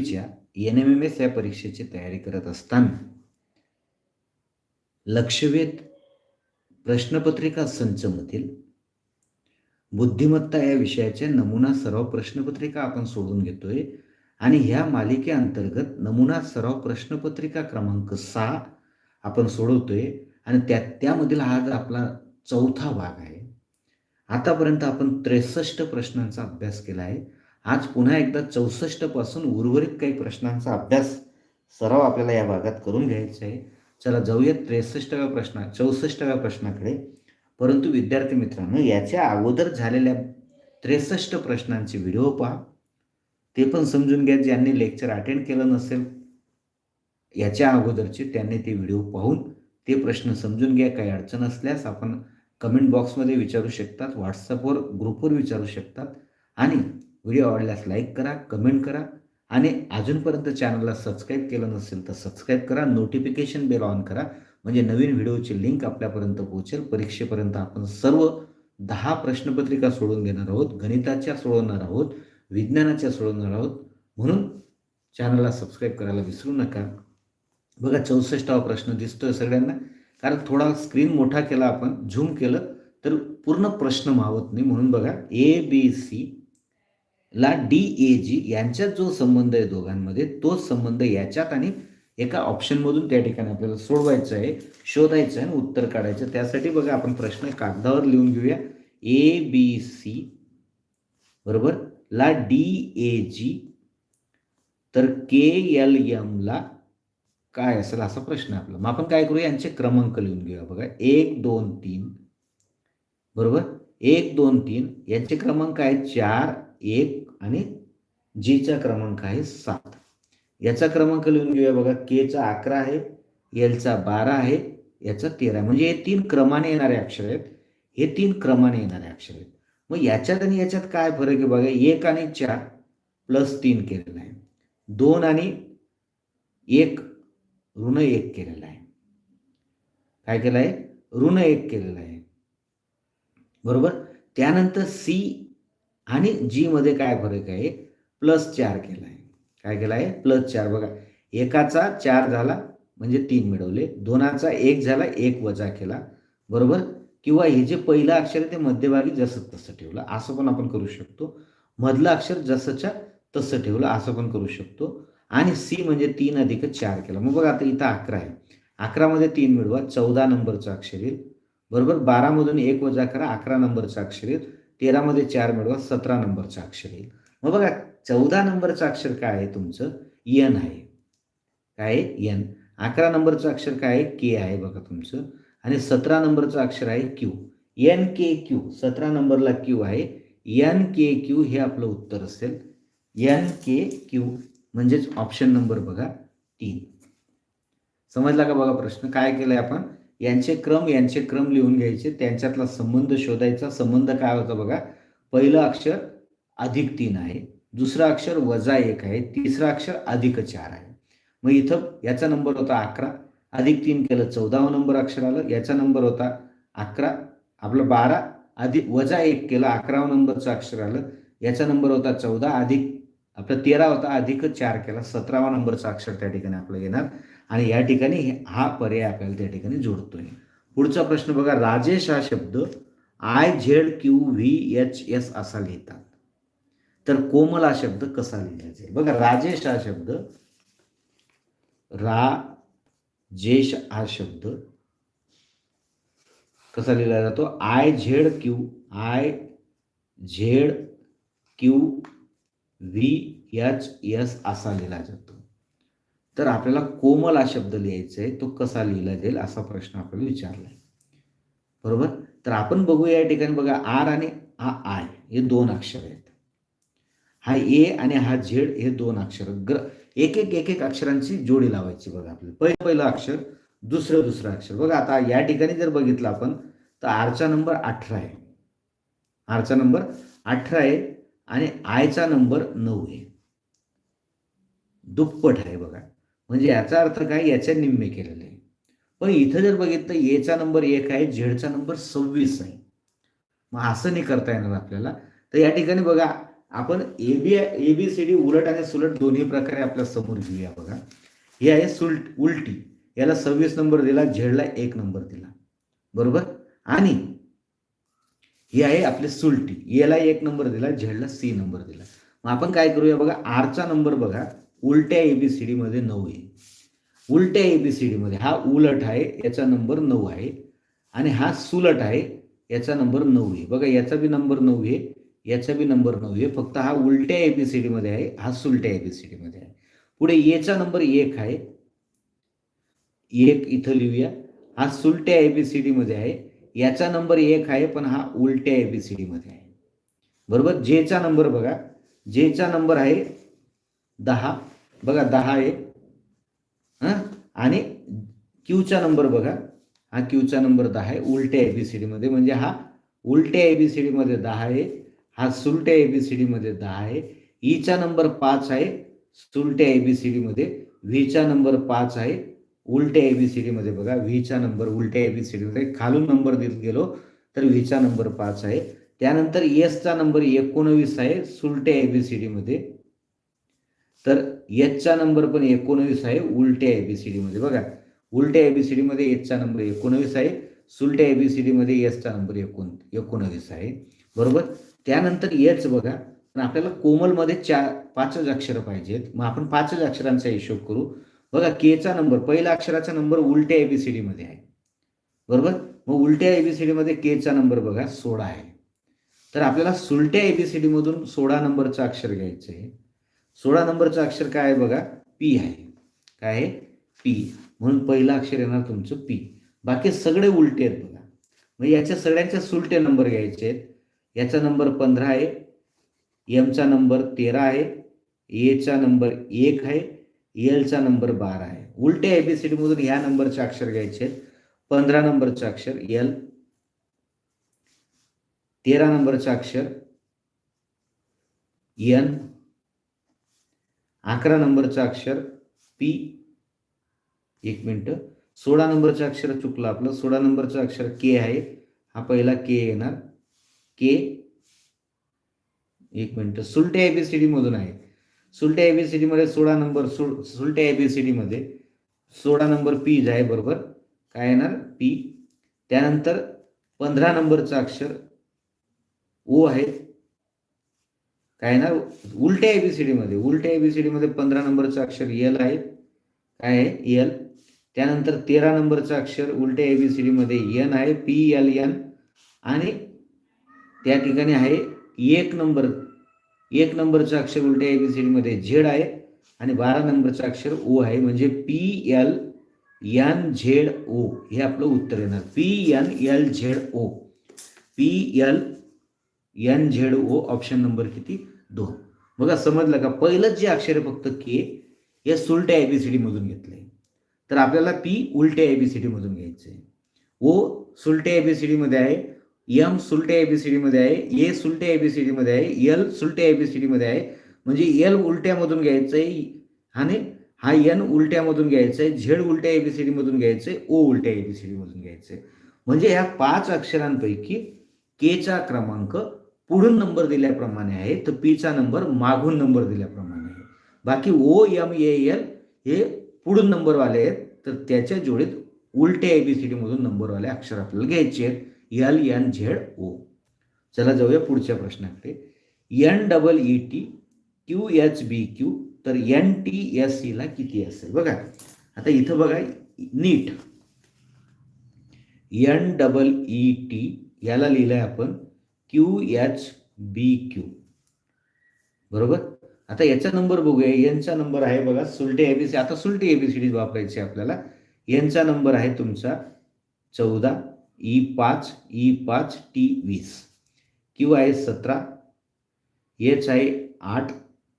च्या N M M S या परीक्षेची तयारी करत असताना लक्षवेध प्रश्नपत्रिका संचमधील बुद्धिमत्ता या विषयाचे नमुना सराव प्रश्नपत्रिका आपण सोडून घेतोय आणि ह्या मालिकेअंतर्गत नमुना सराव प्रश्नपत्रिका क्रमांक सहा आपण सोडवतोय आणि त्या त्यामधील हा जर आपला चौथा भाग आहे आतापर्यंत आपण त्रेसष्ट प्रश्नांचा अभ्यास केला आहे. आज पुन्हा एकदा चौसष्टपासून उर्वरित काही प्रश्नांचा अभ्यास सराव आपल्याला या भागात करून घ्यायचा आहे. चला जाऊया त्रेसष्टव्या प्रश्ना चौसष्टव्या प्रश्नाकडे. परंतु विद्यार्थी मित्रांनो याच्या अगोदर झालेल्या त्रेसष्ट प्रश्नांचे व्हिडिओ पहा. ते पण समजून घ्या ज्यांनी लेक्चर अटेंड केलं नसेल याच्या अगोदरचे त्यांनी ते व्हिडिओ पाहून ते प्रश्न समजून घ्या. काही अडचण असल्यास आपण कमेंट बॉक्समध्ये विचारू शकतात व्हॉट्सअपवर ग्रुपवर विचारू शकतात. आणि व्हिडिओ आवडल्यास लाईक करा कमेंट करा आणि अजूनपर्यंत चॅनलला सबस्क्राईब केलं नसेल तर सबस्क्राईब करा नोटिफिकेशन बेल ऑन करा म्हणजे नवीन व्हिडिओची लिंक आपल्यापर्यंत पोहोचेल. परीक्षेपर्यंत आपण सर्व दहा प्रश्नपत्रिका सोडून घेणार आहोत गणिताच्या सोडवणार आहोत विज्ञानाच्या सोडवणार आहोत. म्हणून चॅनलला सबस्क्राईब करायला विसरू नका. बघा चौसष्टावा प्रश्न दिसतोय सगळ्यांना. कारण थोडा स्क्रीन मोठा केला आपण झूम केलं तर पूर्ण प्रश्न मावत नाही. म्हणून बघा ए बी सी ला डी ए जी यांच्यात जो संबंध आहे दोघांमध्ये तोच संबंध याच्यात आणि एका ऑप्शनमधून त्या ठिकाणी आपल्याला सोडवायचं आहे शोधायचं आहे आणि उत्तर काढायचं त्यासाठी बघा आपण प्रश्न कागदावर लिहून घेऊया. ए बी सी बरोबर? ला डी ए जी तर के एल एमला काय असेल असा प्रश्न आहे आपला. मग आपण काय करूया यांचे क्रमांक लिहून घेऊया बघा. एक दोन तीन बरोबर? एक दोन तीन यांचे क्रमांक आहेत चार एक आणि जीचा क्रमांक आहे सात. याचा क्रमांक लिहून घेऊया बघा. केचा अकरा आहे एलचा बारा आहे याचा तेरा म्हणजे हे तीन क्रमाने येणारे अक्षर आहेत. हे तीन क्रमाने येणारे अक्षर आहेत. मग याच्यात आणि याच्यात काय फरक आहे बघा? एक आणि चार प्लस तीन केलेला आहे. दोन आणि एक ऋण एक केलेला आहे. काय केलं आहे? ऋण एक केलेलं आहे. बरोबर? त्यानंतर सी आणि जीमध्ये काय फरक आहे? प्लस चार केला आहे काय केला आहे प्लस चार. बघा एकाचा चार झाला म्हणजे तीन मिळवले. दोनाचा एक झाला एक वजा केला. बरोबर? किंवा हे जे पहिलं अक्षर आहे ते मध्यभागी जसं तसं ठेवलं. असं पण आपण करू शकतो. मधलं अक्षर जसंच्या तसं ठेवलं असं पण करू शकतो. आणि सी म्हणजे तीन अधिक चार केला. मग बघा आता इथं अकरा आहे. अकरामध्ये तीन मिळवा. चौदा नंबरचं अक्षर येईल. बरोबर? बारामधून एक वजा करा. अकरा नंबरचं अक्षर येईल. तेरामध्ये चार मिळवा सतरा नंबरचं अक्षर येईल. मग बघा चौदा नंबरचं अक्षर काय आहे तुमचं? यन आहे. काय आहे? यन अकरा नंबरचं अक्षर काय आहे? के आहे बघा तुमचं. आणि सतरा नंबरचं अक्षर आहे क्यू एन के क्यू सतरा नंबरला क्यू आहे. एन के क्यू हे आपलं उत्तर असेल. एन के क्यू म्हणजेच ऑप्शन नंबर बघा तीन. समजला का बघा प्रश्न? काय केलंय आपण? यांचे क्रम यांचे क्रम लिहून घ्यायचे. त्यांच्यातला संबंध शोधायचा. संबंध काय होता बघा? पहिलं अक्षर अधिक तीन आहे. दुसरं अक्षर वजा एक आहे. तिसरं अक्षर अधिक चार आहे. मग इथं याचा नंबर होता अकरा. अधिक तीन केलं चौदावा नंबर अक्षर आलं. याचा नंबर होता अकरा. आपलं बारा. अधिक वजा एक केलं अकरावा नंबरचं अक्षर आलं. याचा नंबर होता चौदा. अधिक आपला तेरा होता. अधिक चार केला सतरावा नंबरचं अक्षर त्या ठिकाणी आपलं येणार. आणि या ठिकाणी हा पर्याय आपल्याला त्या ठिकाणी जोडतोय. पुढचा प्रश्न बघा राजेश हा शब्द I Z Q V H S असा लिहितात. तर कोमल हा शब्द कसा लिहिला जाईल बघा राजेश हा शब्द राजेश हा शब्द कसा लिहिला जातो? I Z Q I Z Q V H S असा लिहिला जातो. तर आपल्याला कोमल हा शब्द लिहायचा आहे तो कसा लिहिला जाईल असा प्रश्न आपल्याला विचारला आहे. बरोबर? तर आपण बघूया या ठिकाणी बघा आर आणि हा आय हे दोन अक्षर आहेत. हा ए आणि हा झेड हे दोन अक्षर ग्र एक एक एक एक अक्षरांची जोडी लावायची बघा आपल्याला. पहिलं पहिलं अक्षर दुसरं दुसरं अक्षर. बघा आता या ठिकाणी जर बघितलं आपण तर आरचा नंबर अठरा आहे. आरचा नंबर अठरा आहे आणि आयचा नंबर नऊ आहे. दुप्पट आहे बघा. म्हणजे याचा अर्थ काय? याच्या निम्मे केलेले. आहे पण इथं जर बघितलं एचा नंबर एक आहे झेडचा नंबर सव्वीस आहे. मग असं नाही करता येणार आपल्याला. तर या ठिकाणी बघा आपण A B A B C D उलट आणि सुलट दोन्ही प्रकारे आपल्यासमोर घेऊया बघा. हे आहे सुलट उलटी. याला सव्वीस नंबर दिला झेडला एक नंबर दिला. बरोबर? आणि ही आहे आपली सुलटी. याला एक नंबर दिला झेडला सी नंबर दिला. मग आपण काय करूया बघा आरचा नंबर बघा. उलट्या ए बी सी डीमध्ये नऊ आहे. उलट्या ए बी सी डीमध्ये हा उलट आहे याचा नंबर नऊ आहे. आणि हा सुलट आहे याचा नंबर नऊ आहे. बघा याचा बी नंबर नऊ आहे याचा बी नंबर नऊ आहे. फक्त हा उलट्या ए बी सी डीमध्ये आहे हा सुलट्या ए बी सी डीमध्ये आहे. पुढे येचा नंबर एक आहे. एक इथं लिहूया. हा सुलट्या ए बी सी डीमध्ये आहे याचा नंबर एक आहे पण हा उलट्या ए बी सी डीमध्ये आहे. बरोबर? जेचा नंबर बघा. जेचा नंबर आहे दहा. बघा दहा आहे हां? आणि क्यूचा नंबर बघा. हा क्यूचा नंबर दहा आहे. उलट्या ए बी सी डीमध्ये म्हणजे हा उलट्या आय बी सी डीमध्ये दहा आहे. हा सुलट्या ए बी सी डीमध्ये दहा आहे. E ईचा नंबर पाच आहे. सुलट्या सी डीमध्ये व्हीचा नंबर पाच आहे. उलट्या ए बी सी डीमध्ये बघा. व्हीचा नंबर उलट्या ए बी सी डीमध्ये खालून नंबर देत गेलो तर व्हीचा नंबर पाच आहे. त्यानंतर एसचा नंबर एकोणवीस आहे. सुलट्या सी डीमध्ये तर एचचा नंबर पण एकोणवीस आहे उलट्या एबीसीडीमध्ये बघा उलट्या एबीसीडीमध्ये एचचा नंबर एकोणवीस आहे सुलट्या एबीसीडीमध्ये एसचा नंबर एकोण एकोणवीस आहे. बरोबर? त्यानंतर एच बघा पण आपल्याला कोमलमध्ये चार पाचच अक्षरं पाहिजेत. मग आपण पाचच अक्षरांचा हिशोब करू. बघा केचा नंबर पहिला अक्षराचा नंबर उलट्या एबीसीडीमध्ये आहे. बरोबर? मग उलट्या एबीसीडीमध्ये केचा नंबर बघा सोळा आहे. तर आपल्याला सुलट्या एबीसीडीमधून सोळा नंबरचं अक्षर घ्यायचं आहे. सोळा नंबरचं अक्षर काय आहे बघा? पी आहे. काय आहे? पी. म्हणून पहिलं अक्षर येणार तुमचं पी. बाकी सगळे उलटे आहेत बघा. मग याच्या सगळ्यांच्या सुलटे नंबर घ्यायचे आहेत. याचा नंबर पंधरा आहे. एमचा नंबर तेरा आहे. एचा नंबर एक आहे. एलचा नंबर बारा आहे. उलटे ए बी सी डीमधून ह्या नंबरचे अक्षर घ्यायचे आहेत. पंधरा नंबरचं अक्षर एल तेरा नंबरचं अक्षर एन अकरा नंबरचं अक्षर पी. एक मिनटं. सोळा नंबरचं अक्षर चुकलं आपलं. सोळा नंबरचं अक्षर के आहे. हा पहिला के येणार. के. एक मिनटं. सुलट्या एबीसीडी मधून आहे. सुलट्या एबीसीडी मध्ये सोळा नंबर सुल सुलटे एबीसीडी सोळा नंबर पी आहे बरोबर? काय येणार? पी त्यानंतर पंधरा नंबरचं अक्षर ओ आहे. काय ना उलट्या एबीसीडीमध्ये उलट्या एबीसीडी पंधरा नंबरचं अक्षर एल आहे. काय आहे? एल त्यानंतर तेरा नंबरचं अक्षर उलट्या एबीसीडीमध्ये एन आहे पी एल एन आणि त्या ठिकाणी आहे एक नंबर एक नंबरचं अक्षर उलट्या एबीसीडीमध्ये झेड आहे आणि बारा नंबरचं अक्षर ओ आहे. म्हणजे P L N Z O हे आपलं उत्तर येणार. P N L Z O P L N Z O option number किती? दोन. बघा समजलं का? पहिलंच जे अक्षर फक्त के या सुलट्या एबीसीडी मधून घेतलंय. तर आपल्याला पी उलट्या एबीसीडी मधून घ्यायचं आहे ओ सुलट्या एबीसीडी मध्ये आहे एम सुलट्या एबीसीडी मध्ये आहे ए सुलट्या एबीसीडी मध्ये आहे एल सुलट्या एबीसीडी मध्ये आहे. म्हणजे एल उलट्यामधून घ्यायचं आहे आणि हा एन उलट्यामधून घ्यायचं आहे झेड उलट्या एबीसीडी मधून घ्यायचं आहे ओ उलट्या एबीसीडी मधून घ्यायचं आहे म्हणजे ह्या पाच अक्षरांपैकी केचा क्रमांक पुढून नंबर दिल्याप्रमाणे आहे तर पीचा नंबर मागून नंबर दिल्याप्रमाणे आहे. बाकी ओ एम ए एल हे पुढून नंबरवाले आहेत तर त्याच्या जोडीत उलट्या सी मधून नंबरवाले अक्षर आपल्याला घ्यायचे आहेत. एल एन झेड ओ चला जाऊया पुढच्या प्रश्नाकडे. N double E T Q H B Q तर एन टी एस ला किती असेल? बघा आता इथं बघा नीट. एन डबल ई टी याला लिहिलंय आपण क्यू एच बी क्यू बरोबर? आता याचा नंबर बघूया. यांचा नंबर आहे बघा. सुलटे एबीसी आता सुलटी एबीसीडी वापरायची आपल्याला. यांचा नंबर आहे तुमचा चौदा ई पाच ई पाच टी वीस. क्यू आहे सतरा एच आहे आठ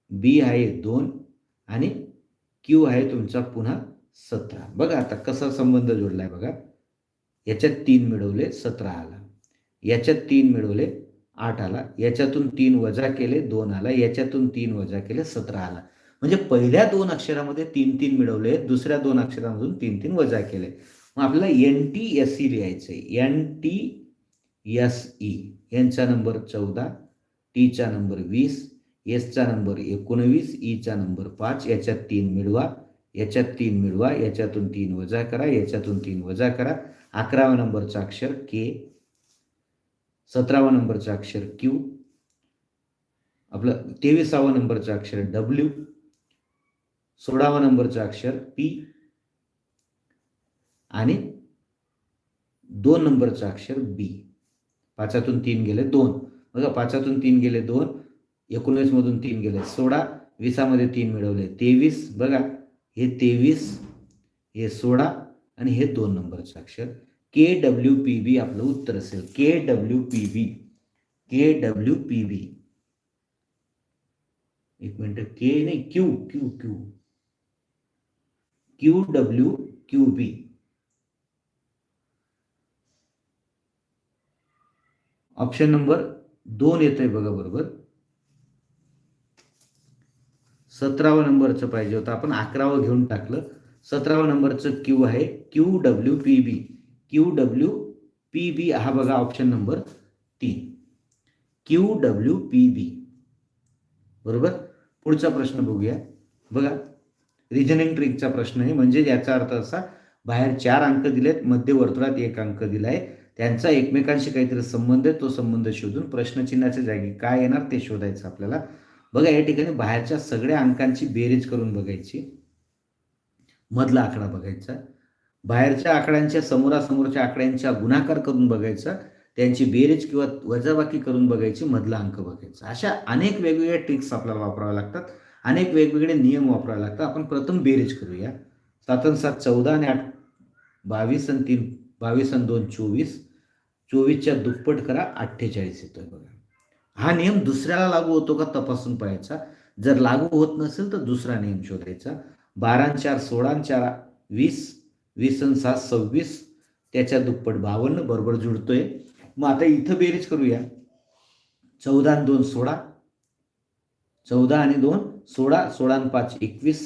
बी आहे दोन आणि क्यू आहे तुमचा पुन्हा सतरा. बघा आता कसा संबंध जोडलाय बघा. याच्यात तीन मिळवले सतरा आला. याच्यात तीन मिळवले आठ आला. याच्यातून तीन वजा केले दोन आला. याच्यातून तीन वजा केले सतरा आला. म्हणजे पहिल्या दोन अक्षरामध्ये तीन तीन मिळवले दुसऱ्या दोन अक्षरामधून तीन तीन वजा केले. मग आपल्याला एन टी एस ई लिहायचं आहे एन टी एस ई यांचा नंबर चौदा टीचा नंबर वीस एसचा नंबर एकोणवीस e ईचा नंबर पाच. याच्यात तीन मिळवा याच्यात तीन मिळवा याच्यातून तीन वजा करा याच्यातून तीन वजा करा. अकरावा नंबरचा अक्षर के सतरावा नंबरचं अक्षर क्यू आपलं तेविसावा नंबरचं अक्षर डब्ल्यू सोळावा नंबरचं अक्षर पी आणि दोन नंबरचं अक्षर बी पाचातून तीन गेले दोन. बघा पाचातून तीन गेले दोन एकोणीसमधून तीन गेले सोळा वीसामध्ये तीन मिळवले तेवीस. बघा हे तेवीस हे सोळा आणि हे दोन नंबरचं अक्षर के डब्ल्यू पी बी आपलं उत्तर असेल. K W P V K W P V एक मिनिट. के नाही Q Q Q Q W Q B option number दोन येत आहे बघा बरोबर. सतरावा नंबरचं पाहिजे होतं. आपण अकरावं घेऊन टाकलं. सतरावा नंबरचं क्यू आहे. Q W P B Q W P B हा बघा ऑप्शन नंबर तीन. क्यू डब्ल्यू पी बी बरोबर? पुढचा प्रश्न बघूया. बघा रिजनिंग ट्रिकचा प्रश्न आहे. म्हणजे याचा अर्थ असा बाहेर चार अंक दिलेत मध्यवर्तुळात एक अंक दिलाय. त्यांचा एकमेकांशी काहीतरी संबंध आहे तो संबंध शोधून प्रश्नचिन्हाच्या जागी काय येणार ते शोधायचं आपल्याला. बघा या ठिकाणी बाहेरच्या सगळ्या अंकांची बेरीज करून बघायची. मधला आकडा बघायचा. बाहेरच्या आकड्यांच्या समोरासमोरच्या आकड्यांच्या गुणाकार करून बघायचा त्यांची बेरीज किंवा वजाबाकी करून बघायची मधला अंक बघायचा. अशा अनेक वेगवेगळ्या ट्रिक्स आपल्याला वापराव्या लागतात. अनेक वेगवेगळे नियम वापरावे लागतात. आपण प्रथम बेरीज करूया. सात आणि सात चौदा आणि आठ बावीस आणि तीन बावीस आणि दोन चोवीस. चोवीसच्या दुप्पट करा अठ्ठेचाळीस येतोय बघा. हा नियम दुसऱ्याला लागू होतो का तपासून पाहायचा. जर लागू होत नसेल तर दुसरा नियम शोधायचा. बारा चार सोळा चार वीस. वीस आणि सात सव्वीस त्याच्या दुप्पट बावन्न बरोबर जुळतोय. मग आता इथं बेरीज करूया. चौदा आणि दोन सोळा. चौदा आणि दोन सोळा सोळा आणि पाच एकवीस.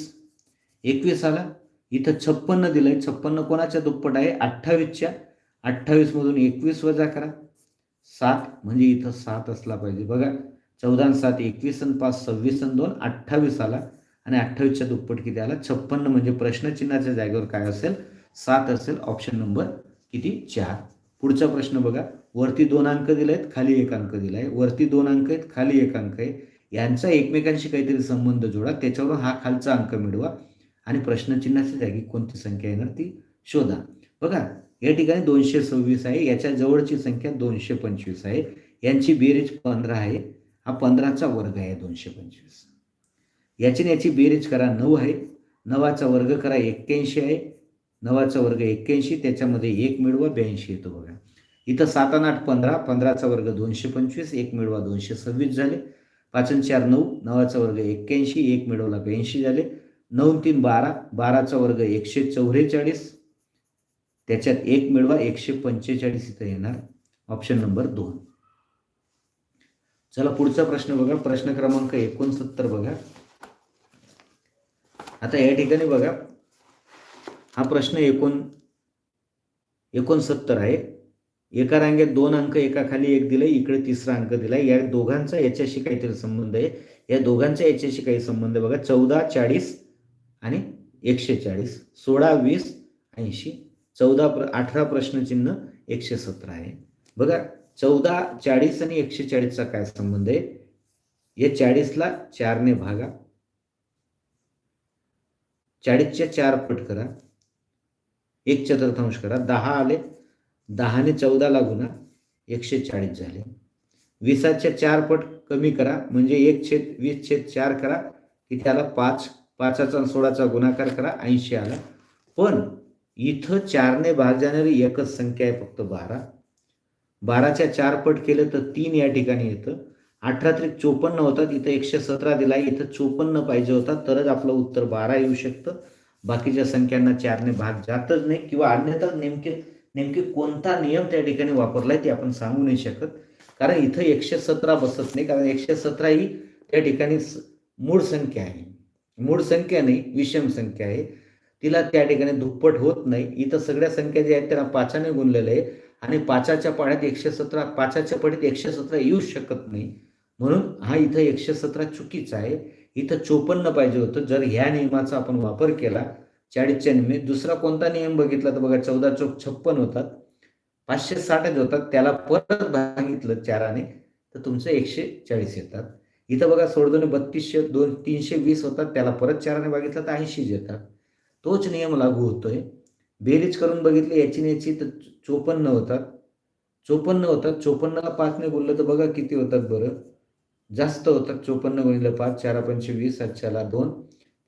एकवीस आला. इथं छप्पन्न दिलंय. छप्पन्न कोणाच्या दुप्पट आहे? अठ्ठावीसच्या. अठ्ठावीसमधून एकवीस वजा करा. सात म्हणजे इथं सात असला पाहिजे. बघा चौदा आणि सात एकवीस आणि पाच सव्वीस आणि दोन अठ्ठावीस आला. आणि अठ्ठावीसच्या दुप्पट किती आला? छप्पन्न म्हणजे प्रश्नचिन्हाच्या जागेवर काय असेल? सात असेल ऑप्शन नंबर किती? चार. पुढचा प्रश्न बघा. वरती दोन अंक दिले आहेत खाली एक अंक दिला आहे वरती दोन अंक आहेत खाली एक अंक आहे. यांचा एकमेकांशी काहीतरी संबंध जोडा. त्याच्यावरून हा खालचा अंक मिळवा. आणि प्रश्नचिन्हाच्या जागी कोणती संख्या येणार ती शोधा. बघा या ठिकाणी दोनशे सव्वीस आहे. याच्या जवळची संख्या दोनशे पंचवीस आहे. यांची बेरीज पंधरा आहे. हा पंधराचा वर्ग आहे दोनशे पंचवीस. याची याची बेरीज करा नऊ आहे. नवाचा वर्ग करा एक्क्याऐंशी आहे. नवाचा वर्ग एक्क्याऐंशी त्याच्यामध्ये एक मिळवा ब्याऐंशी येतो बघा. इथं सात आणि आठ पंधरा पंधराचा वर्ग दोनशे पंचवीस एक मिळवा दोनशे सव्वीस झाले. पाच आणि चार नऊ नवाचा वर्ग एक्क्याऐंशी एक मिळवला ब्याऐंशी झाले. नऊ तीन बारा बाराचा वर्ग एकशे चौवेचाळीस. त्याच्यात एक मिळवा एकशे पंचेचाळीस इथं येणार. ऑप्शन नंबर दोन. चला पुढचा प्रश्न बघा. प्रश्न क्रमांक एकोणसत्तर बघा. आता या ठिकाणी बघा. हा प्रश्न एकोण एकोणसत्तर आहे. एका रांगेत दोन अंक एका खाली एक दिले इकडे तिसरा अंक दिला या दोघांचा याच्याशी काहीतरी संबंध आहे. या दोघांचा याच्याशी काही संबंध आहे बघा. चौदा चाळीस आणि एकशे चाळीस. सोळा वीस ऐंशी. चौदा प्र अठरा प्रश्नचिन्ह एकशे सतरा आहे. बघा चौदा चाळीस आणि एकशे चाळीसचा काय संबंध आहे? या चाळीसला चारने भागा. चाळीसच्या चार पट करा. एक चतुर्थांश करा. दहा आले. दहाने चौदाला गुणा एकशे चाळीस झाले. विसाच्या चार पट कमी करा. म्हणजे एक छेद वीस छेद चार करा. की त्याला पाच पाचाचा सोळाचा गुणाकार करा. ऐंशी आला. पण इथं चारने भाग जाणारी एकच संख्या आहे फक्त बारा. बाराच्या चार पट केलं तर तीन या ठिकाणी येतं. अठरा त्रिक चोपन्न होतात. इथं एकशे सतरा दिला इथं चोपन्न पाहिजे होता. तरच आपलं उत्तर बारा येऊ शकतं. बाकीच्या संख्यांना चारने भाग जातच नाही किंवा अन्यथा नेमके नेमके कोणता नियम त्या ठिकाणी वापरलाय ते आपण सांगू नाही शकत. कारण इथं एकशे सतरा बसत नाही. कारण एकशे सतरा ही त्या ठिकाणी मूळ संख्या आहे. मूळ संख्या नाही विषम संख्या आहे. तिला त्या ठिकाणी दुप्पट होत नाही. इथं सगळ्या संख्या ज्या आहेत त्यांना पाचाने गुणलेलं आहे. आणि पाचाच्या पाण्यात एकशे सतरा पाचाच्या पडीत एकशे सतरा येऊ शकत नाही. म्हणून हा इथं एकशे सतरा चुकीचा आहे. इथं चोपन्न पाहिजे होतं. जर ह्या नियमाचा आपण वापर केला चाळीसच्या निमित्त दुसरा कोणता नियम बघितला तर बघा चौदा चौक छप्पन होतात. पाचशे साठच होतात. त्याला परत भागितलं चाराने तर तुमचं एकशे चाळीस येतात. इथं बघा सोडदोने बत्तीसशे दोन तीनशे वीस होतात. त्याला परत चाराने बघितलं तर ऐंशीच येतात. तोच नियम लागू होतोय. बेरीज करून बघितली याची याची तर चोपन्न होतात. चोपन्न होतात. चोपन्नला पाचने बोललं तर बघा किती होतात बरं. जास्त होतात चोपन्न गुणिले पाच चारा पंचे वीस सातशाला दोन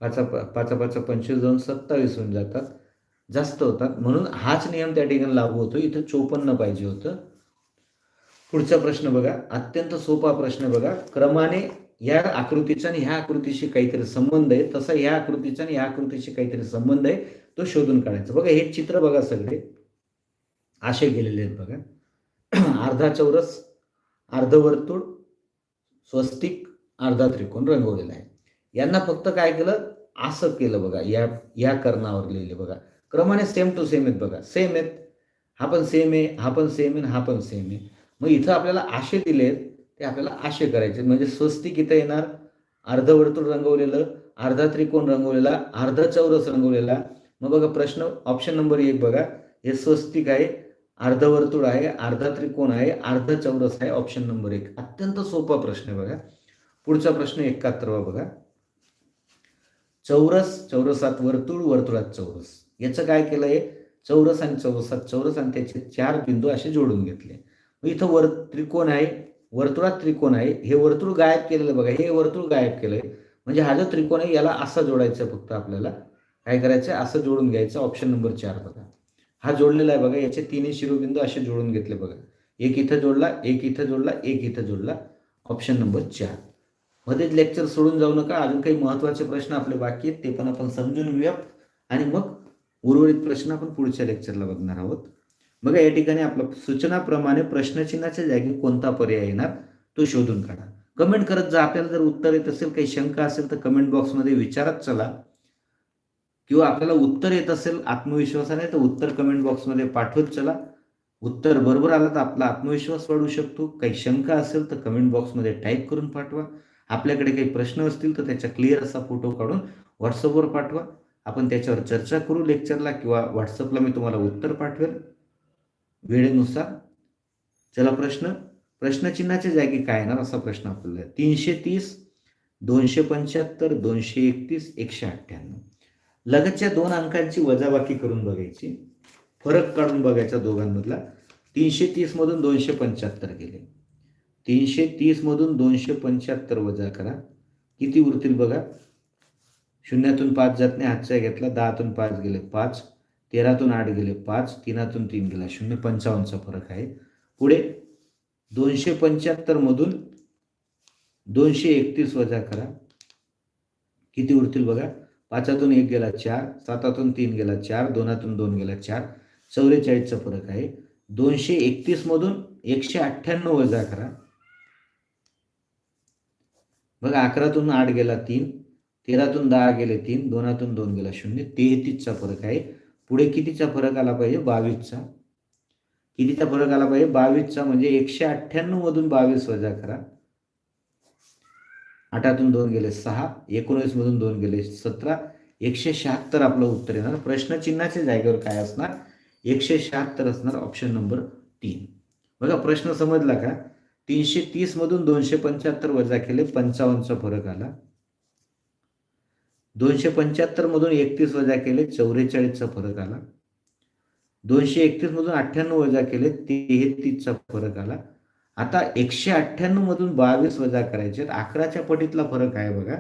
पाचा पाचा पाचा पंचवीस दोन सत्तावीस होऊन जातात. जास्त होतात. म्हणून हाच नियम त्या ठिकाणी लागू होतो. इथं चोपन्न पाहिजे होतं. पुढचा प्रश्न बघा. अत्यंत सोपा प्रश्न बघा. क्रमाने या आकृतीचा आणि ह्या आकृतीशी काहीतरी संबंध आहे. तसा ह्या आकृतीचा आणि ह्या आकृतीशी काहीतरी संबंध आहे. तो शोधून काढायचा. बघा हे चित्र बघा सगळे. असे गेलेले आहेत बघा. अर्धा चौरस अर्धवर्तुळ स्वस्तिक अर्धा त्रिकोण रंगवलेला आहे. यांना फक्त काय केलं? असं केलं बघा. या या कर्णावर लिहिले बघा. क्रमाने सेम टू सेम आहेत बघा. सेम आहेत. हा पण सेम आहे हा पण सेम आहे हा पण सेम आहे. मग इथं आपल्याला आशे दिलेत ते आपल्याला आशे करायचे. म्हणजे स्वस्तिक इथं येणार. अर्धवर्तुळ रंगवलेलं अर्धा त्रिकोण रंगवलेला अर्धा चौरस रंगवलेला. मग बघा प्रश्न ऑप्शन नंबर एक बघा. हे स्वस्तिक आहे. अर्धवर्तुळ आहे अर्धा त्रिकोण आहे अर्ध चौरस आहे ऑप्शन नंबर एक. अत्यंत सोपा प्रश्न आहे बघा. पुढचा प्रश्न एकाहत्तरवा बघा. चौरस चौरसात वर्तुळ वर्तुळात चौरस. याचं काय केलं आहे चौरस आणि चौरसात चौरस आणि त्याचे चार बिंदू असे जोडून घेतले. मग इथं वर त्रिकोण आहे वर्तुळात त्रिकोण आहे. हे वर्तुळ गायब केलेलं बघा. हे वर्तुळ गायब केलंय. म्हणजे हा जो त्रिकोण आहे याला असा जोडायचं फक्त आपल्याला. काय करायचं? असं जोडून घ्यायचं. ऑप्शन नंबर चार बघा. हा जोडलेला आहे बघा याचे तिन्ही शिरोबिंदू असे जोडून घेतले बघा. एक इथं जोडला एक इथं जोडला एक इथं जोडला. ऑप्शन नंबर चार. मध्येच लेक्चर सोडून जाऊ नका अजून काही महत्त्वाचे प्रश्न आपले बाकी आहेत ते पण आपण समजून घेऊया आणि मग उर्वरित प्रश्न आपण पुढच्या लेक्चरला बघणार आहोत. बघा या ठिकाणी आपलं सूचनाप्रमाणे प्रश्नचिन्हाच्या जागी कोणता पर्याय येणार तो शोधून काढा. कमेंट करत जा आपल्याला जर उत्तर येत असेल काही शंका असेल तर कमेंट बॉक्समध्ये विचारत चला. किंवा आपल्याला उत्तर येत असेल आत्मविश्वासाने तर उत्तर कमेंट बॉक्समध्ये पाठवत चला. उत्तर बरोबर आलं तर आपला आत्मविश्वास वाढू शकतो. काही शंका असेल तर कमेंट बॉक्समध्ये टाईप करून पाठवा. आपल्याकडे काही प्रश्न असतील तर त्याचा क्लिअर असा फोटो काढून व्हॉट्सअपवर पाठवा. आपण त्याच्यावर चर्चा करू लेक्चरला किंवा व्हॉट्सअपला मी तुम्हाला उत्तर पाठवेल. वेळेनुसार. चला प्रश्न. प्रश्नचिन्हाच्या जागी काय येणार असा प्रश्न आपल्याला. तीनशे तीस दोनशे पंच्याहत्तर दोनशे एकतीस एकशे अठ्ठ्याण्णव. लगतच्या दोन अंकांची वजाबाकी करून बघायची. फरक काढून बघायचा दोघांमधला. तीनशे तीसमधून दोनशे पंच्याहत्तर गेले. तीनशे तीसमधून दोनशे पंच्याहत्तर वजा करा. किती उरतील बघा? शून्यातून पाच जात नाही हातचा घेतला दहातून पाच गेले पाच तेरातून आठ गेले पाच तीनातून तीन गेला. शून्य पंचावन्नचा फरक आहे. पुढे दोनशे पंच्याहत्तरमधून दोनशे एकतीस वजा करा. किती उरतील बघा? पाचातून एक गेला चार सातातून तीन गेला चार दोनातून दोन गेला चार. चौवेचाळीसचा फरक आहे. दोनशे एकतीसमधून एकशे अठ्ठ्याण्णव वजा करा. बघा अकरातून आठ गेला तीन तेरातून दहा गेले तीन दोनातून दोन गेला शून्य. तेहतीसचा फरक आहे. पुढे कितीचा फरक आला पाहिजे? बावीसचा. कितीचा फरक आला पाहिजे? बावीसचा म्हणजे एकशे अठ्ठ्याण्णव मधून बावीस वजा करा. आठातून दोन गेले सहा एकोणीस मधून दोन गेले सतरा एकशे शहात्तर आपलं उत्तर येणार. प्रश्नचिन्हाच्या जागेवर काय असणार? एकशे शहात्तर असणार ऑप्शन नंबर तीन. बघा प्रश्न समजला का? तीनशे तीस मधून दोनशे पंच्याहत्तर वजा केले पंचावन्नचा फरक आला. दोनशे पंच्याहत्तर मधून एकतीस वजा केले चौवेचाळीसचा फरक आला. दोनशे एकतीस मधून अठ्ठ्याण्णव वजा केले तेहतीसचा फरक आला. आता एकशे अठ्ठ्याण्णव मधून बावीस वजा करायचे अकराच्या पटीतला फरक आहे बघा.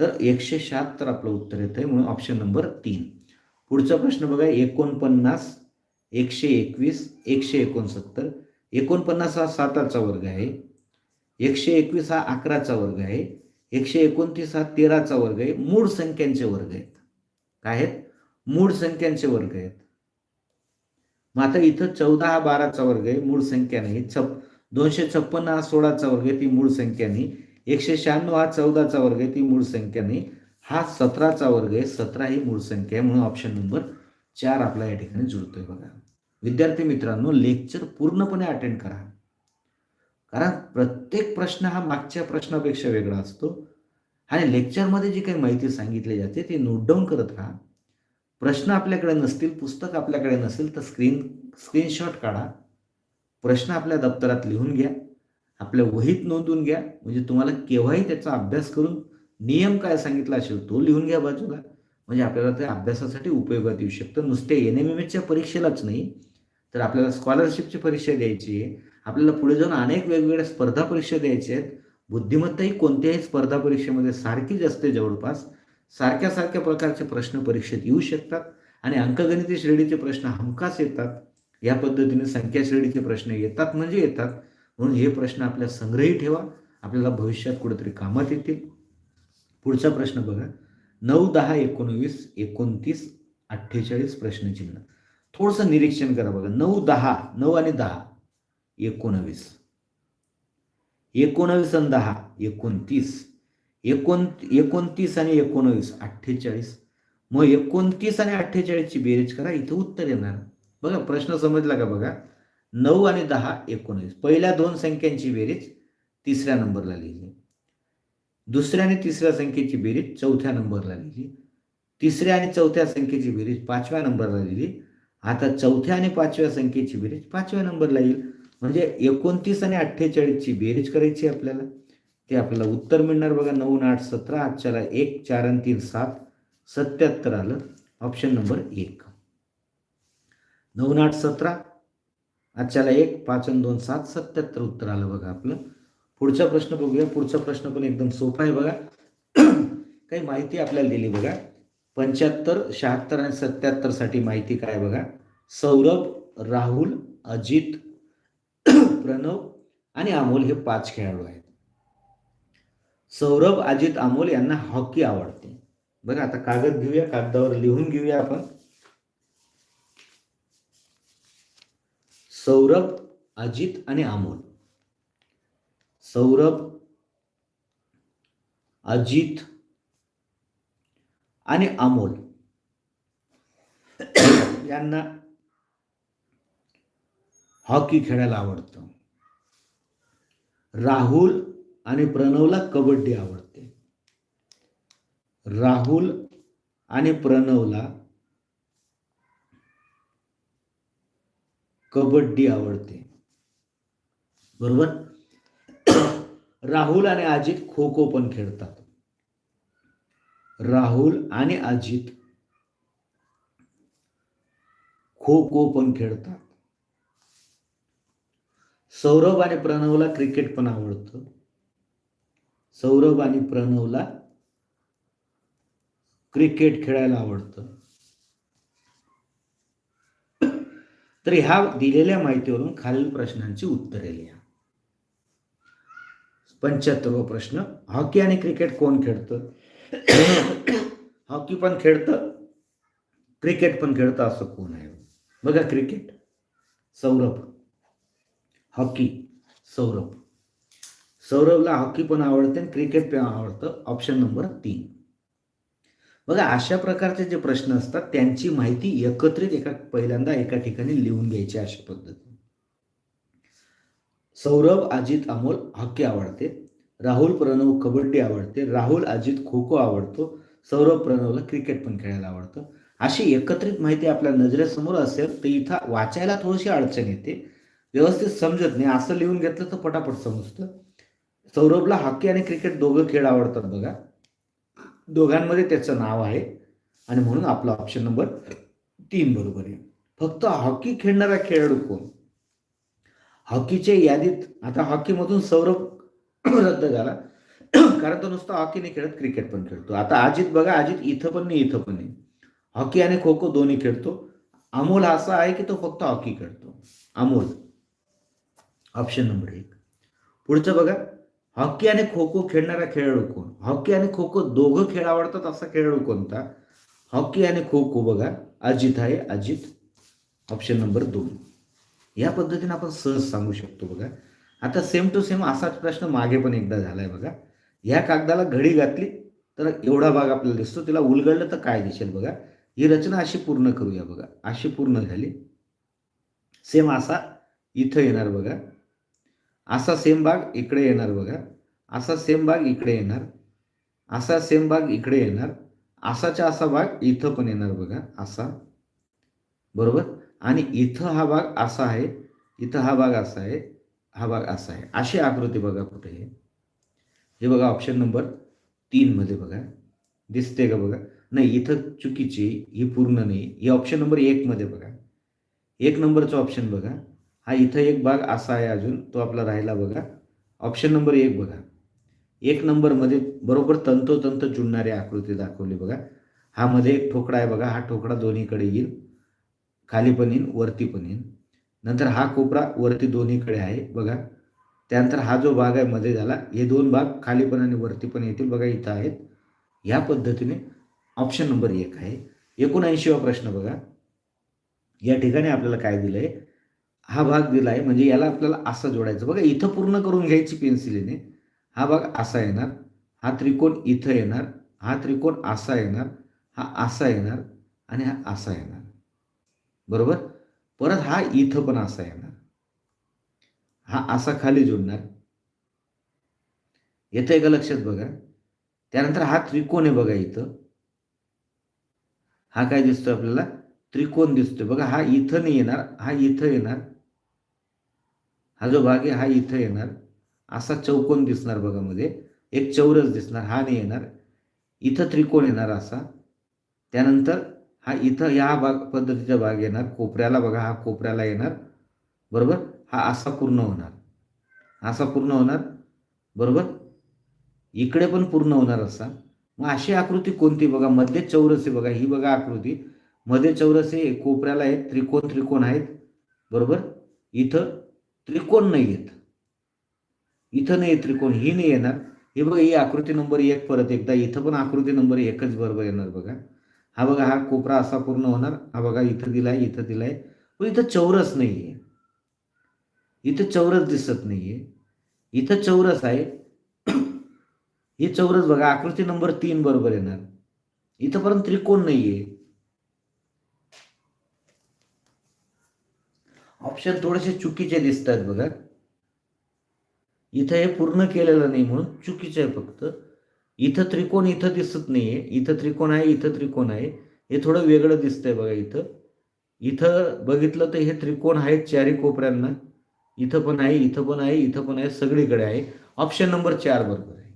तर एकशे शहात्तर आपलं उत्तर येतं आहे म्हणून ऑप्शन नंबर तीन. पुढचा प्रश्न बघा. एकोणपन्नास एकशे एकवीस एकशे एकोणसत्तर. एकोणपन्नास हा साताचा वर्ग आहे. एकशे एकवीस हा अकराचा वर्ग आहे. एकशे एकोणतीस हा तेराचा वर्ग आहे. मूळ संख्यांचे वर्ग आहेत. काय आहेत? मूळ संख्यांचे वर्ग आहेत. मग आता इथं चौदा हा बाराचा वर्ग आहे. मूळ संख्या नाही. छप दोनशे छप्पन्न हा सोळाचा वर्ग आहे ती मूळ संख्याने. एकशे शहाण्णव हा चौदाचा वर्ग आहे ती मूळ संख्याने. हा सतराचा वर्ग आहे सतरा ही मूळ संख्या आहे म्हणून ऑप्शन नंबर चार आपला या ठिकाणी जुळतोय बघा. विद्यार्थी मित्रांनो लेक्चर पूर्णपणे अटेंड करा. कारण प्रत्येक प्रश्न हा मागच्या प्रश्नापेक्षा वेगळा असतो. आणि लेक्चरमध्ये जी काही माहिती सांगितली जाते ती नोट डाऊन करत राहा. प्रश्न आपल्याकडे नसतील पुस्तक आपल्याकडे नसेल तर स्क्रीन स्क्रीनशॉट काढा. प्रश्न आपल्या दप्तरात लिहून घ्या. आपल्या वहीत नोंदवून घ्या. म्हणजे तुम्हाला केव्हाही त्याचा अभ्यास करून नियम काय सांगितला असेल तो लिहून घ्या बाजूला. म्हणजे आपल्याला ते अभ्यासासाठी उपयोगात येऊ शकतं. नुसते एन एम एम एसच्या परीक्षेलाच नाही तर आपल्याला स्कॉलरशिपची परीक्षा द्यायची आहे. आपल्याला पुढे जाऊन अनेक वेगवेगळ्या स्पर्धा परीक्षा द्यायच्या आहेत. बुद्धिमत्ता ही कोणत्याही स्पर्धा परीक्षेमध्ये सारखीच असते जवळपास सारख्या सारख्या प्रकारचे प्रश्न परीक्षेत येऊ शकतात आणि अंकगणिती श्रेणीचे प्रश्न हमखास येतात. या पद्धतीने संख्याश्रेणीचे प्रश्न येतात म्हणजे येतात. म्हणून हे प्रश्न आपल्या संग्रही ठेवा. आपल्याला भविष्यात कुठेतरी कामात येतील. पुढचा प्रश्न बघा. नऊ दहा एकोणवीस एकोणतीस अठ्ठेचाळीस प्रश्नचिन्ह. थोडंसं निरीक्षण करा बघा. नऊ दहा नऊ आणि दहा एकोणवीस. एकोणवीस आणि दहा एकोणतीस. एकोण एकोणतीस आणि एकोणवीस अठ्ठेचाळीस. मग एकोणतीस आणि अठ्ठेचाळीसची बेरीज करा. इथं उत्तर येणार. बघा प्रश्न समजला का बघा? नऊ आणि दहा एकोणवीस पहिल्या दोन संख्यांची बेरीज तिसऱ्या नंबरला लिहिली. दुसऱ्या आणि तिसऱ्या संख्येची बेरीज चौथ्या नंबरला लिहिली. तिसऱ्या आणि चौथ्या संख्येची बेरीज पाचव्या नंबरला लिहिली. आता चौथ्या आणि पाचव्या संख्येची बेरीज पाचव्या नंबरला येईल. म्हणजे एकोणतीस आणि अठ्ठेचाळीसची बेरीज करायची आपल्याला. ते आपल्याला उत्तर मिळणार बघा. नऊ आठ सतरा आजच्याला एक चार आणि तीन सात. सत्याहत्तर आलं. ऑप्शन नंबर एक. नऊ आठ सतरा. आजच्याला एक पाच आणि दोन सात सत्याहत्तर उत्तर आलं बघा आपलं. पुढचा प्रश्न बघूया. पुढचा प्रश्न पण एकदम सोपा आहे बघा. काही माहिती आपल्याला दिली बघा. पंच्याहत्तर शहात्तर आणि सत्याहत्तरसाठी माहिती काय बघा? सौरभ राहुल अजित प्रणव आणि अमोल हे पाच खेळाडू आहेत. सौरभ अजित अमोल यांना हॉकी आवडते. बघा आता कागद घेऊया. कागदावर लिहून घेऊया आपण. सौरभ अजित आणि अमोल. सौरभ अजित आणि अमोल. यांना हॉकी खेळायला आवडतं. राहुल आणि प्रणवला कबड्डी आवडते. राहुल आणि प्रणवला कबड्डी आवडते. बरोबर? राहुल आणि अजित खो खो पण खेळतात. राहुल आणि अजित खो खो पण खेळतात. सौरभ आणि प्रणवला क्रिकेट पण आवडतं. सौरभ आणि प्रणवला क्रिकेट खेळायला आवडतं. तर ह्या दिलेल्या माहितीवरून खालील प्रश्नांची उत्तरे लिहा. पंच्याहत्तरवा प्रश्न हॉकी आणि क्रिकेट कोण खेळतं? हॉकी पण खेळतं क्रिकेट पण खेळतं असं कोण आहे? बघा क्रिकेट सौरभ. हॉकी सौरभ. सौरभला हॉकी पण आवडते आणि क्रिकेट पण आवडतं. ऑप्शन नंबर तीन. बघा अशा प्रकारचे जे प्रश्न असतात त्यांची माहिती एकत्रित एका पहिल्यांदा एका ठिकाणी लिहून घ्यायची अशा पद्धती. सौरभ अजित अमोल हॉकी आवडते. राहुल प्रणव कबड्डी आवडते. राहुल अजित खो खो आवडतो. सौरभ प्रणवला क्रिकेट पण खेळायला आवडतं. अशी एकत्रित माहिती आपल्या नजरेसमोर असेल तर इथं वाचायला थोडीशी अडचण येते. व्यवस्थित समजत नाही. असं लिहून घेतलं तर पटापट समजतं. सौरभला हॉकी आणि क्रिकेट दोघं खेळ आवडतात बघा. दोघांमध्ये त्याचं नाव आहे. आणि म्हणून आपला ऑप्शन नंबर तीन बरोबर आहे. फक्त हॉकी खेळणारा खेळाडू कोण? हॉकीच्या यादीत आता हॉकीमधून सौरभ रद्द झाला. कारण तो नुसता हॉकी नाही खेळत क्रिकेट पण खेळतो. आता अजित बघा अजित इथं पण नाही इथं पण नाही. हॉकी आणि खो खो दोन्ही खेळतो. अमोल असा आहे की तो फक्त हॉकी खेळतो. अमोल. ऑप्शन नंबर एक. पुढचं बघा. हॉकी आणि खो खो खेळणारा खेळाडू कोण? हॉकी आणि खो खो दोघं खेळ आवडतात असा खेळाडू कोणता? हॉकी आणि खो खो बघा. अजित आहे. अजित ऑप्शन नंबर दोन. या पद्धतीने आपण सहज सांगू शकतो बघा. आता सेम टू सेम असाच प्रश्न मागे पण एकदा झालाय बघा. ह्या कागदाला घडी घातली तर एवढा भाग आपल्याला दिसतो. तिला उलगडलं तर काय दिसेल बघा? ही रचना अशी पूर्ण करूया बघा. अशी पूर्ण झाली. सेम असा. इथं येणार बघा. असा सेम भाग इकडे येणार बघा. असा सेम भाग इकडे येणार. असा सेम भाग इकडे येणार. असाच्या असा भाग इथं पण येणार बघा. असा. बरोबर? आणि इथं हा भाग असा आहे. इथं हा भाग असा आहे. हा भाग असा आहे. अशी आकृती बघा कुठे आहे. हे बघा ऑप्शन नंबर तीनमध्ये बघा. दिसते का बघा? नाही इथं चुकीची ही पूर्ण नाही. ही ऑप्शन नंबर एकमध्ये बघा. एक नंबरचं ऑप्शन बघा. हा इथं एक भाग असा आहे अजून तो आपला राहिला बघा. ऑप्शन नंबर एक बघा. एक नंबरमध्ये बरोबर तंतोतंत जुळणारी आकृती दाखवली बघा. हा मध्ये एक ठोकळा आहे बघा. हा ठोकळा दोन्हीकडे येईल. खाली पण येईल वरती पण येईल. नंतर हा कोपरा वरती दोन्हीकडे आहे बघा. त्यानंतर हा जो भाग आहे मध्ये झाला हे दोन भाग खाली पण आणि वरती पण येतील बघा इथं आहेत. ह्या पद्धतीने ऑप्शन नंबर एक आहे. एकोणऐंशीवा प्रश्न बघा. या ठिकाणी आपल्याला काय दिलं आहे हा भाग दिला आहे म्हणजे याला आपल्याला असा जोडायचं. बघा इथं पूर्ण करून घ्यायची पेन्सिलीने हा भाग असा येणार. हा त्रिकोण इथं येणार. हा त्रिकोण असा येणार. हा असा येणार आणि हा असा येणार. बरोबर? परत हा इथं पण असा येणार. हा असा खाली जोडणार. आहे का लक्षात बघा? त्यानंतर हा त्रिकोण आहे बघा इथं. हा काय दिसतोय आपल्याला? त्रिकोण दिसतोय. बघा हा इथं नाही येणार. हा इथं येणार. हा जो भाग आहे हा इथं येणार. असा चौकोन दिसणार बघा मध्ये. एक चौरस दिसणार हा नाही येणार. इथं त्रिकोण येणार असा. त्यानंतर हा इथं या भाग पद्धतीचा भाग येणार. कोपऱ्याला बघा हा कोपऱ्याला येणार. बरोबर? हा असा पूर्ण होणार. असा पूर्ण होणार. बरोबर? इकडे पण पूर्ण होणार असा. मग अशी आकृती कोणती बघा? मध्ये चौरस आहे बघा. ही बघा आकृती. मध्ये चौरस आहे कोपऱ्याला आहे त्रिकोण त्रिकोण आहेत. बरोबर? इथं त्रिकोण नाही येत. इथं नाही त्रिकोण ही नाही येणार. हे बघा ही आकृती नंबर एक परत एकदा इथं पण आकृती नंबर एकच बरोबर येणार बघा. हा बघा हा कोपरा असा पूर्ण होणार. हा बघा इथं दिलाय इथं दिलाय. पण इथं चौरस नाहीये. इथं चौरस दिसत नाहीये. इथं चौरस आहे. ही चौरस बघा आकृती नंबर तीन बरोबर येणार. इथं त्रिकोण त्रिकोण नाहीये. ऑप्शन थोडेसे चुकीचे दिसत आहेत बघा. इथं हे पूर्ण केलेलं नाही म्हणून चुकीचं आहे फक्त. इथं त्रिकोण इथं दिसत नाहीये. इथं त्रिकोण आहे इथं त्रिकोण आहे. हे थोडं वेगळं दिसतंय बघा इथं. इथं बघितलं तर हे त्रिकोण आहेत चारी कोपऱ्यांना. इथं पण आहे इथं पण आहे इथं पण आहे सगळीकडे आहे. ऑप्शन नंबर चार बरोबर आहे.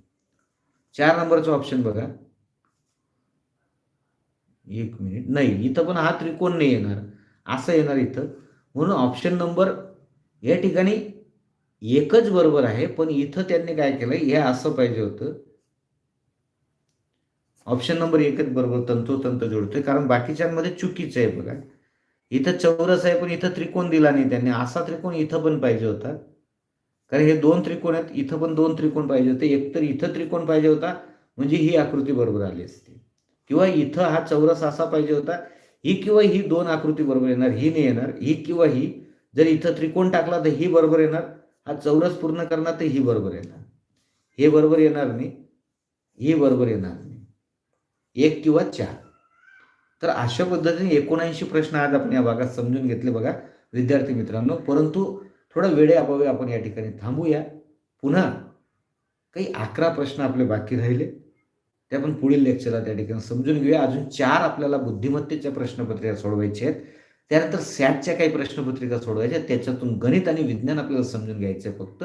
चार नंबरचं ऑप्शन बघा. एक मिनिट नाही इथं पण हा त्रिकोण नाही येणार. असं येणार इथं. म्हणून ऑप्शन नंबर या ठिकाणी एकच बरोबर आहे पण इथं त्यांनी काय केलं हे असं पाहिजे होतं. ऑप्शन नंबर एकच बरोबर तंतोतंत जोडतोय कारण बाकीच्यांमध्ये चुकीचं आहे बघा. इथं चौरस आहे पण इथं त्रिकोण दिला नाही त्यांनी असा त्रिकोण इथं पण पाहिजे होता. कारण हे दोन त्रिकोण आहेत इथं पण दोन त्रिकोण पाहिजे होते एकतर इथं त्रिकोण पाहिजे होता म्हणजे ही आकृती बरोबर आली असती. किंवा इथं हा चौरस असा पाहिजे होता ही किंवा ही दोन आकृती बरोबर येणार ही नाही येणार ही किंवा ही जर इथं त्रिकोण टाकला तर ही बरोबर येणार हा चौरस पूर्ण करणार तर ही बरोबर येणार. हे बरोबर येणार नाही ही बरोबर येणार नाही. एक किंवा चार. तर अशा पद्धतीने एकोणऐंशी प्रश्न आज आपण या भागात समजून घेतले बघा विद्यार्थी मित्रांनो. परंतु थोडा वेळे अभावी आपण या ठिकाणी थांबूया. पुन्हा काही अकरा प्रश्न आपले बाकी राहिले. ते आपण पुढील लेक्चरला त्या ठिकाणी समजून घेऊया. अजून चार आपल्याला बुद्धिमत्तेच्या प्रश्नपत्रिका सोडवायच्या आहेत. त्यानंतर सॅटच्या काही प्रश्नपत्रिका सोडवायच्या आहेत. त्याच्यातून गणित आणि विज्ञान आपल्याला समजून घ्यायचं आहे फक्त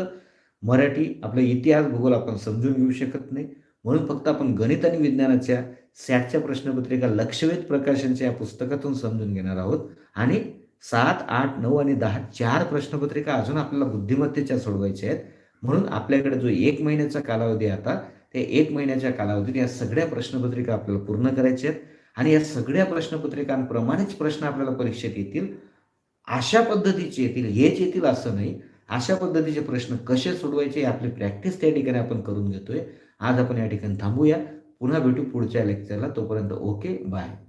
मराठी आपला इतिहास भूगोल आपण समजून घेऊ शकत नाही. म्हणून फक्त आपण गणित आणि विज्ञानाच्या सॅटच्या प्रश्नपत्रिका लक्षवेध प्रकाशनच्या या पुस्तकातून समजून घेणार आहोत. आणि सात आठ नऊ आणि दहा चार प्रश्नपत्रिका अजून आपल्याला बुद्धिमत्तेच्या सोडवायच्या आहेत. म्हणून आपल्याकडे जो एक महिन्याचा कालावधी आता त्या एक महिन्याच्या कालावधीत या सगळ्या प्रश्नपत्रिका आपल्याला पूर्ण करायच्या आहेत. आणि या सगळ्या प्रश्नपत्रिकांप्रमाणेच प्रश्न आपल्याला परीक्षेत येतील. अशा पद्धतीचे येतील हेच येतील असं नाही. अशा पद्धतीचे प्रश्न कसे सोडवायचे आपली प्रॅक्टिस त्या ठिकाणी आपण करून घेतोय. आज आपण या ठिकाणी थांबूया. पुन्हा भेटू पुढच्या लेक्चरला. तोपर्यंत ओके बाय.